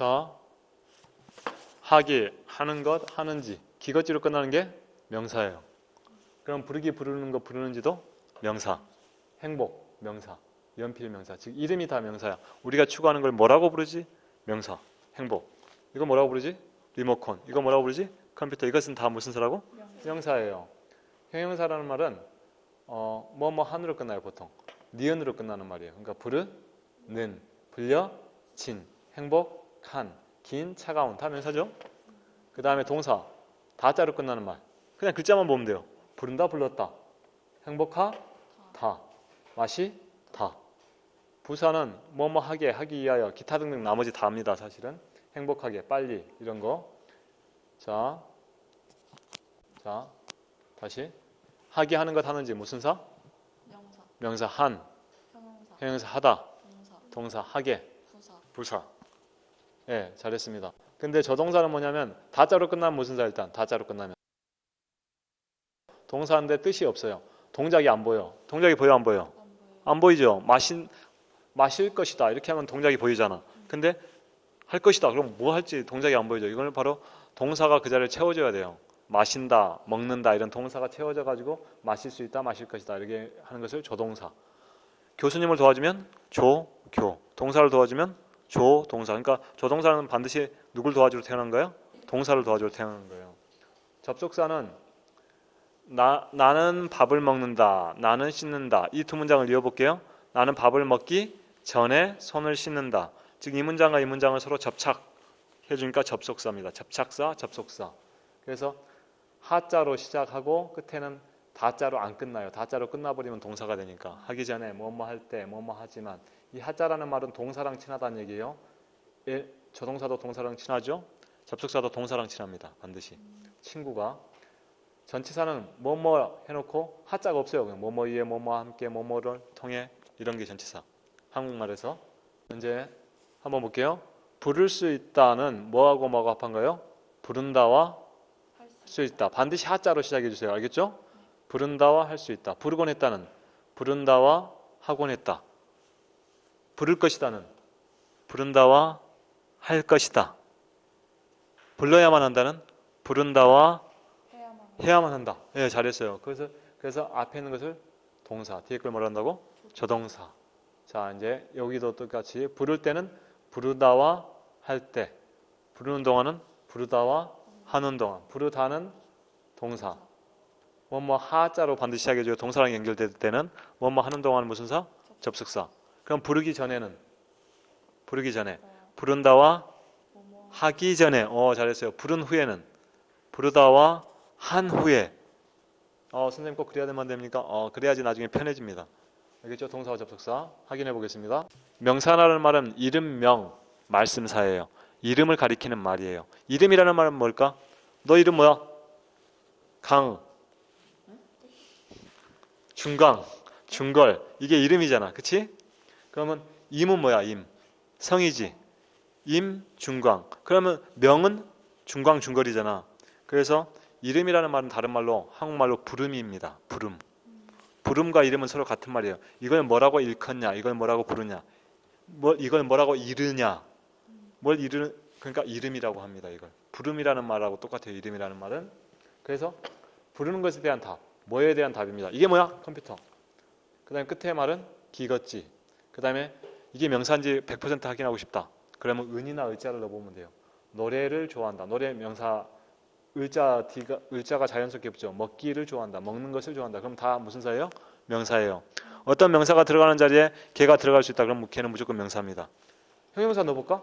자, 하기, 하는 것, 하는지. 기것지로 끝나는 게 명사예요. 그럼 부르기, 부르는 것, 부르는지도 명사. 행복, 명사. 연필 명사. 즉 이름이 다 명사야. 우리가 추구하는 걸 뭐라고 부르지? 명사. 행복. 이거 뭐라고 부르지? 리모컨. 이거 뭐라고 부르지? 컴퓨터. 이것은 다 무슨 사라고? 명사 예요. 형용사라는 말은 어, 뭐뭐 한으로 끝나요, 보통. 니은으로 끝나는 말이에요. 그러니까 부르는, 불려, 진, 행복 한, 긴, 차가운 다 명사죠. 그 다음에 동사 다자로 끝나는 말. 그냥 글자만 보면 돼요. 부른다, 불렀다. 행복하, 다. 맛이, 다. 부사는 뭐뭐 하게, 하기 위하여, 기타 등등 나머지 다 합니다. 사실은 행복하게, 빨리 이런 거. 자, 자, 다시 하게 하는 것 하는지 무슨 사? 명사, 명사 한, 형용사, 형용사 하다, 동사, 동사 하게, 부사, 부사. 예, 잘했습니다. 근데 저 동사는 뭐냐면 다자로 끝나면 무슨 사 일단 다자로 끝나면 동사인데 뜻이 없어요. 동작이 안 보여. 동작이 보여 안 보여? 안 보이죠. 마신 마실 것이다 이렇게 하면 동작이 보이잖아. 근데 할 것이다. 그럼 뭐 할지 동작이 안 보이죠. 이거는 바로 동사가 그 자리를 채워줘야 돼요. 마신다, 먹는다 이런 동사가 채워져 가지고 마실 수 있다, 마실 것이다 이렇게 하는 것을 조동사. 교수님을 도와주면 조교. 동사를 도와주면 조 동사. 그러니까 조 동사는 반드시 누굴 도와주러 태어난 거예요? 동사를 도와주러 태어난 거예요. 접속사는 나, 나는 밥을 먹는다. 나는 씻는다. 이 두 문장을 이어볼게요. 나는 밥을 먹기 전에 손을 씻는다. 즉 이 문장과 이 문장을 서로 접착해 주니까 접속사입니다. 접착사, 접속사. 그래서 하자로 시작하고 끝에는 다자로 안 끝나요. 다자로 끝나버리면 동사가 되니까 하기 전에 뭐뭐 할 때 뭐뭐 하지만 이 하자라는 말은 동사랑 친하다는 얘기예요. 예, 조동사도 동사랑 친하죠. 접속사도 동사랑 친합니다. 반드시 친구가 전치사는 뭐뭐 해놓고 하자가 없어요. 그냥 뭐뭐 위에 뭐뭐 함께 뭐뭐를 통해 이런 게 전치사. 한국말에서 이제 한번 볼게요. 부를 수 있다는 뭐하고 뭐가 합한가요? 부른다와 할 수, 수 있다. 반드시 하자로 시작해 주세요. 알겠죠? 부른다와 할 수 있다. 부르곤 했다는 부른다와 하곤 했다. 부를 것이다는 부른다와 할 것이다. 불러야만 한다는 부른다와 해야만 한다. 예, 잘했어요. 그래서 그래서 앞에 있는 것을 동사, 뒤에 걸 뭐라 한다고? 조동사. 자, 이제 여기도 똑같이 부를 때는 부르다와 할 때, 부르는 동안은 부르다와 하는 동안, 부르다는 동사. 뭐뭐 하자로 반드시 시작해줘요. 동사랑 연결될 때는 뭐뭐 하는 동안 무슨 사? 접속사. 그럼 부르기 전에는 부르기 전에 부른다와 하기 전에 어 잘했어요. 부른 후에는 부르다와 한 후에 어 선생님 꼭 그래야 되면 안 됩니까? 어 그래야지 나중에 편해집니다. 알겠죠? 동사와 접속사 확인해 보겠습니다. 명사라는 말은 이름명 말씀사예요. 이름을 가리키는 말이에요. 이름이라는 말은 뭘까? 너 이름 뭐야? 강 중강 중걸 이게 이름이잖아. 그치? 그러면 임은 뭐야? 임 성이지. 임 중광. 그러면 명은 중광 중걸이잖아. 그래서 이름이라는 말은 다른 말로 한국말로 부름입니다. 부름. 부름과 이름은 서로 같은 말이에요. 이걸 뭐라고 일컫냐? 이걸 뭐라고 부르냐? 뭐 이걸 뭐라고 이르냐? 뭘 이르 그러니까 이름이라고 합니다. 이걸 부름이라는 말하고 똑같아요. 이름이라는 말은 그래서 부르는 것에 대한 답, 뭐에 대한 답입니다. 이게 뭐야? 컴퓨터. 그 다음에 끝에 말은 기것지. 그 다음에 이게 명사인지 100% 확인하고 싶다. 그러면 은이나 의자를 넣어보면 돼요. 노래를 좋아한다. 노래 명사 의자 D가 의자가 자연스럽게 붙죠. 먹기를 좋아한다. 먹는 것을 좋아한다. 그럼 다 무슨 사예요? 명사예요. 어떤 명사가 들어가는 자리에 걔가 들어갈 수 있다. 그럼 걔는 무조건 명사입니다. 형용사 넣어볼까?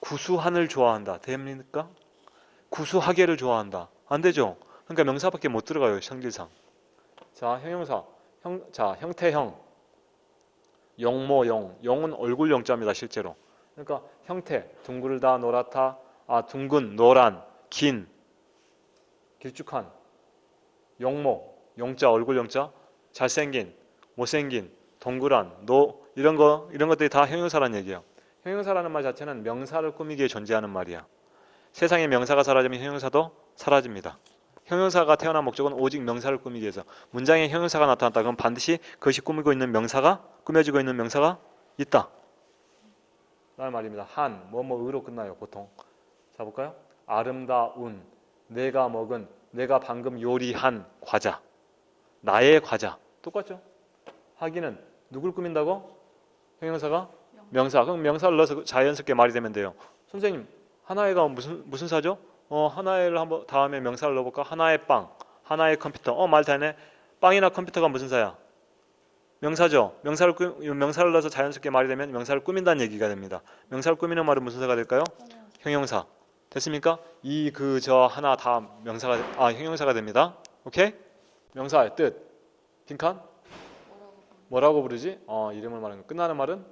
구수한을 좋아한다. 됩니까? 구수하게를 좋아한다. 안 되죠. 그러니까 명사밖에 못 들어가요. 성질상. 자, 형용사. 형, 자, 형태형. 용모용. 용은 얼굴 용자입니다. 실제로. 그러니까 형태. 둥글다, 노랗다. 아, 둥근, 노란, 긴, 길쭉한. 용모. 용자, 얼굴 용자. 잘생긴, 못생긴, 동그란, 노 이런 거 이런 것들이 다 형용사라는 얘기예요. 형용사라는 말 자체는 명사를 꾸미기에 존재하는 말이야. 세상에 명사가 사라지면 형용사도 사라집니다. 형용사가 태어난 목적은 오직 명사를 꾸미기 위해서. 문장에 형용사가 나타났다. 그럼 반드시 그것이 꾸미고 있는 명사가 꾸며지고 있는 명사가 있다. 라는 말입니다. 한, 뭐, 뭐, 의로 끝나요, 보통. 자, 볼까요? 아름다운, 내가 먹은, 내가 방금 요리한 과자. 나의 과자. 똑같죠? 하기는 누굴 꾸민다고? 형용사가? 명사. 그럼 명사를 넣어서 자연스럽게 말이 되면 돼요. 선생님, 하나의가 무슨, 무슨 사죠? 어, 하나의를 한번 다음에 명사를 넣어볼까? 하나의 빵, 하나의 컴퓨터. 어, 말 되네. 빵이나 컴퓨터가 무슨 사야? 명사죠. 명사를 꾸, 명사를 넣어서 자연스럽게 말이 되면 명사를 꾸민다는 얘기가 됩니다. 명사를 꾸미는 말은 무슨 사가 될까요? 형용사. 됐습니까? 이, 그, 저 하나 다 명사가 아 형용사가 됩니다. 오케이? 명사의 뜻. 빈칸? 뭐라고 부르? 뭐라고 부르지? 어, 이름을 말하는 거. 끝나는 말은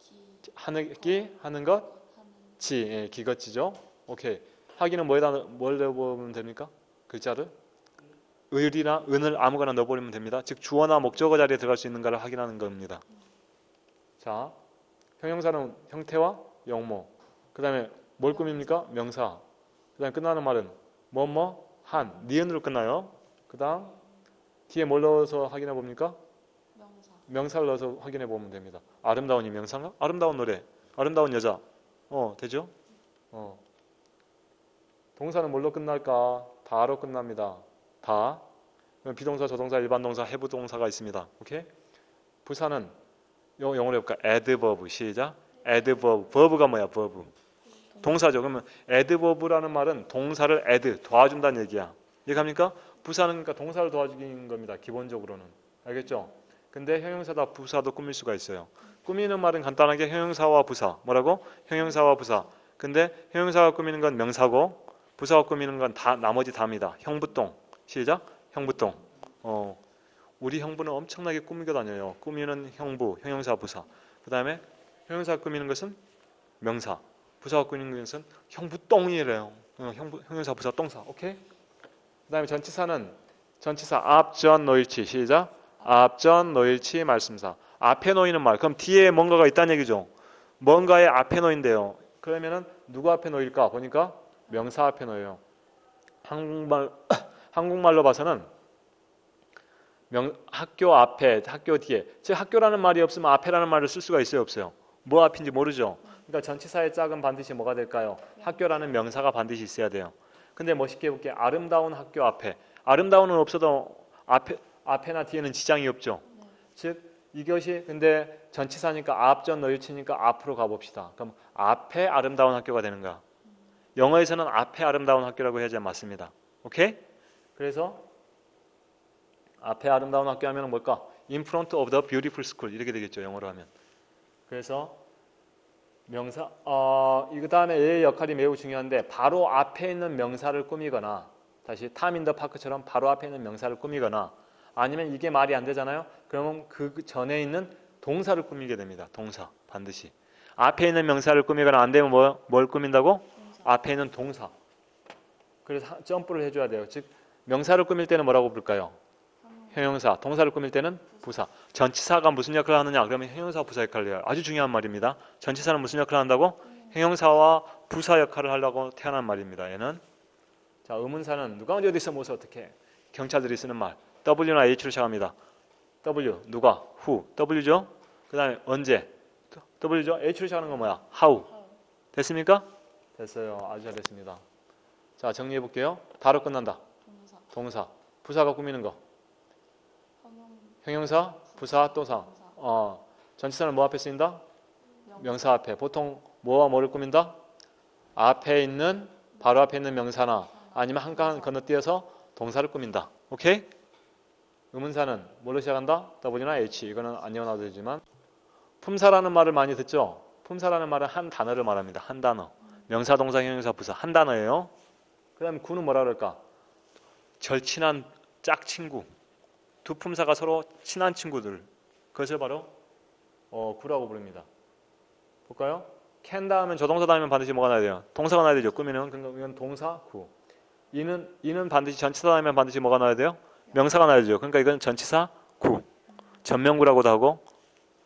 기. 하는 기 하는 것. 지. 예, 기것지죠. 오케이. 하기는 뭐에다 넣- 뭘 넣어보면 됩니까? 글자를 을이나 은을 아무거나 넣어버리면 됩니다. 즉 주어나 목적어 자리에 들어갈 수 있는가를 확인하는 겁니다. 자, 형용사는 형태와 용모. 그 다음에 뭘 꾸밉니까? 명사. 그 다음에 끝나는 말은 뭐뭐 한 니은으로 끝나요. 그 다음 뒤에 뭘 넣어서 확인해 봅니까? 명사. 명사를 넣어서 확인해 보면 됩니다. 아름다운이 명사인가? 아름다운 노래, 아름다운 여자. 어, 되죠? 어. 동사는 뭘로 끝날까? 다로 끝납니다. 다. 비동사, 조동사, 일반 동사, 해부 동사가 있습니다. 오케이? 부사는 영- 영어로 해볼까? adverb 시작. adverb. verb가 뭐야? verb. 동사죠. 그러면 adverb라는 말은 동사를 add 도와준다는 얘기야. 이해갑니까? 부사는 그러니까 동사를 도와주는 겁니다. 기본적으로는. 알겠죠? 근데 형용사다 부사도 꾸밀 수가 있어요. 꾸미는 말은 간단하게 형용사와 부사. 뭐라고? 형용사와 부사. 근데 형용사가 꾸미는 건 명사고 부사가 꾸미는 건 다 나머지 다입니다. 형부동. 시작. 형부동. 어. 우리 형부는 엄청나게 꾸미고 다녀요. 꾸미는 형부, 형용사, 부사. 그 다음에 형용사 꾸미는 것은 명사. 부사가 꾸미는 것은 형부똥이래요. 어, 형부, 형용사, 부사, 동사. 오케이? 그 다음에 전치사는 전치사 앞전 노일치 시작. 앞전 노일치 말씀사. 앞에 놓이는 말. 그럼 뒤에 뭔가가 있다는 얘기죠. 뭔가의 앞에 놓인대요. 그러면은 누구 앞에 놓일까 보니까 명사 앞에 놓여요. 한국말 한국말로 봐서는 명 학교 앞에 학교 뒤에 즉 학교라는 말이 없으면 앞에라는 말을 쓸 수가 있어요 없어요. 뭐 앞인지 모르죠. 그러니까 전치사의 짝은 반드시 뭐가 될까요? 학교라는 명사가 반드시 있어야 돼요. 근데 멋있게 해볼게 요 아름다운 학교 앞에 아름다운은 없어도 앞에 앞에나 뒤에는 지장이 없죠. 네. 즉 이것이 근데 전치사니까 앞전 너일치니까 앞으로 가봅시다. 그럼 앞에 아름다운 학교가 되는 거야. 영어에서는 앞에 아름다운 학교라고 해야지 맞습니다. 오케이? 그래서 앞에 아름다운 학교 하면 뭘까? In front of the beautiful school 이렇게 되겠죠. 영어로 하면. 그래서 명사 어, 이 다음에 얘의 역할이 매우 중요한데 바로 앞에 있는 명사를 꾸미거나 다시 탐인더 파크처럼 바로 앞에 있는 명사를 꾸미거나 아니면 이게 말이 안 되잖아요. 그러면 그 전에 있는 동사를 꾸미게 됩니다. 동사 반드시 앞에 있는 명사를 꾸미거나 안 되면 뭐, 뭘 꾸민다고? 동사. 앞에 있는 동사. 그래서 하- 점프를 해줘야 돼요. 즉 명사를 꾸밀 때는 뭐라고? 형용. 형용사. 동사를 꾸밀 때는 부사. 전치사가 무슨 역할을 하느냐? 그러면 형용사 부사 역할을 해요. 아주 중요한 말입니다. 전치사는 무슨 역할을 한다고? 형용사와 부사 역할을 하려고 태어난 말입니다. 얘는 자 의문사는 누가 언제 어디서 뭐서 어떻게 경찰들이 쓰는 말 W나 H로 시작합니다. W 누가 who W죠. 그다음에 언제 W죠. H로 시작하는 건 뭐야? how. 됐습니까? 됐어요. 아주 잘됐습니다. 자 정리해 볼게요. 다로 끝난다. 동사. 동사 부사가 꾸미는 거 형용. 형용사 부사 동사. 어 전치사는 뭐 앞에 쓰인다? 명사. 앞에 보통 뭐와 뭐를 꾸민다? 앞에 있는 바로 앞에 있는 명사나 아니면 한칸 건너뛰어서 동사를 꾸민다. 오케이? 의문사는 뭘로 시작한다? W나 H 이거는 안 외워놔도 되지만 품사라는 말을 많이 듣죠. 품사라는 말은 한 단어를 말합니다. 한 단어. 명사, 동사, 형용사, 부사 한 단어예요. 그다음에 구는 뭐라 그럴까? 절친한 짝친구. 두 품사가 서로 친한 친구들. 그것을 바로 어, 구라고 부릅니다. 볼까요? can 다음엔 조동사 다음엔 반드시 뭐가 나야 돼요? 동사가 나야 되죠. 꾸미는 그러니까 이건 동사 구. 이는 이는 반드시 전치사 다음엔 반드시 뭐가 나야 돼요? 명사가 나야 되죠. 그러니까 이건 전치사 구. 전명구라고도 하고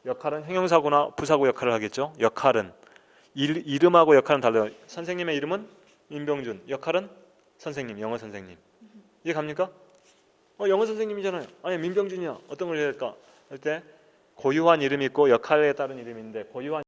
역할은 형용사구나 부사구 역할을 하겠죠. 역할은 일, 이름하고 역할은 달라요. 선생님의 이름은 민병준. 역할은 선생님, 영어 선생님. 이해 갑니까? 어, 영어 선생님이잖아요. 아니 민병준이야. 어떤 걸 해야 할까? 할 때 고유한 이름이 있고 역할에 따른 이름인데 고유한